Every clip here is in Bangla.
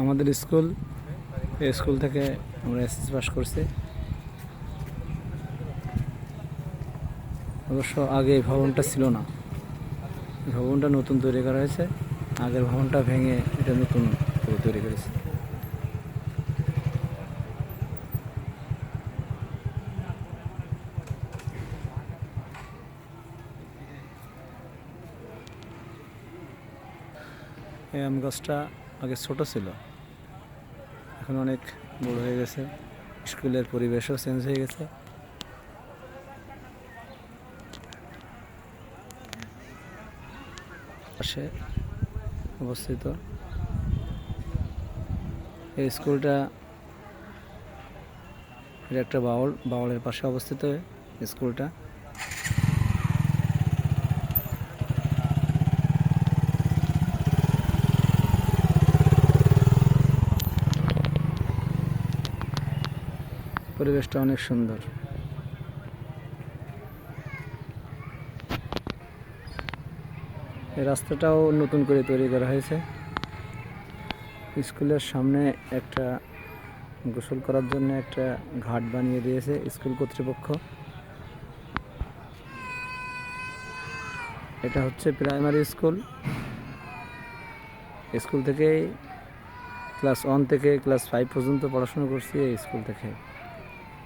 আমাদের স্কুল, এই স্কুল থেকে আমরা এসএস পাস করছি। অবশ্য আগে এই ভবনটা ছিল না। ভবনটা নতুন তৈরি করা হয়েছে। আগের ভবনটা ভেঙে এটা নতুন তৈরি করেছে। এই আম গাছটা আগে ছোট ছিল। এখন অনেক বড় হয়ে গেছে। স্কুলের পরিবেশও চেঞ্জ হয়ে গেছে। পাশে অবস্থিত এই স্কুলটা এটা একটা বাউল, বাউলের পাশে অবস্থিত স্কুলটা। পরিবেশটা অনেক সুন্দর। এই রাস্তাটাও নতুন করে তৈরি করা হয়েছে। স্কুলের সামনে একটা গোসল করার জন্য একটা ঘাট বানিয়ে দিয়েছে স্কুল কর্তৃপক্ষ। এটা হচ্ছে প্রাইমারি স্কুল। স্কুল থেকে ক্লাস ওয়ান থেকে ক্লাস ফাইভ পর্যন্ত পড়াশোনা করছি এই স্কুল থেকে।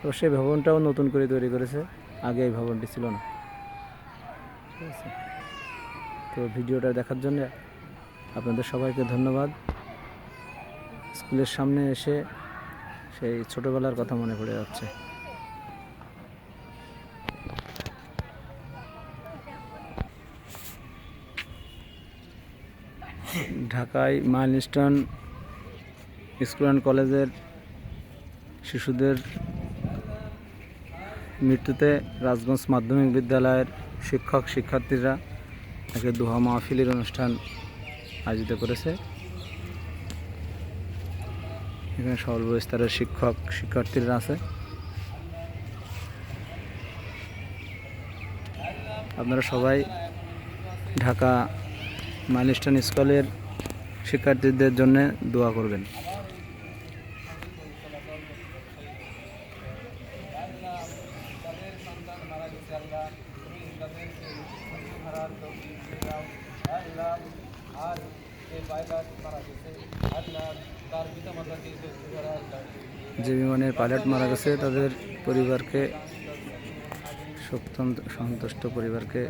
তো সেই ভবনটাও নতুন করে তৈরি করেছে। আগে এই ভবনটি ছিল না। ঠিক আছে। তো ভিডিওটা দেখার জন্য আপনাদের সবাইকে ধন্যবাদ। স্কুলের সামনে এসে সেই ছোটোবেলার কথা মনে পড়ে যাচ্ছে। ঢাকায় মাইলস্টোন স্কুল অ্যান্ড কলেজের শিশুদের মৃত্যুতে রাজগঞ্জ মাধ্যমিক বিদ্যালয়ের শিক্ষক শিক্ষার্থীরা তাকে দোহা মাহফিলের অনুষ্ঠান আয়োজিত করেছে। এখানে সর্বস্তরের শিক্ষক শিক্ষার্থীরা আছে। আপনারা সবাই ঢাকা মাইলস্টোন স্কুলের শিক্ষার্থীদের জন্য দোয়া করবেন। যে বিমানের পাইলট মারা গেছে তাদের পরিবারকে সত্যন্ত সন্তুষ্ট পরিবারকে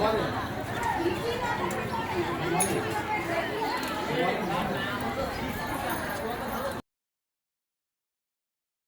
বলে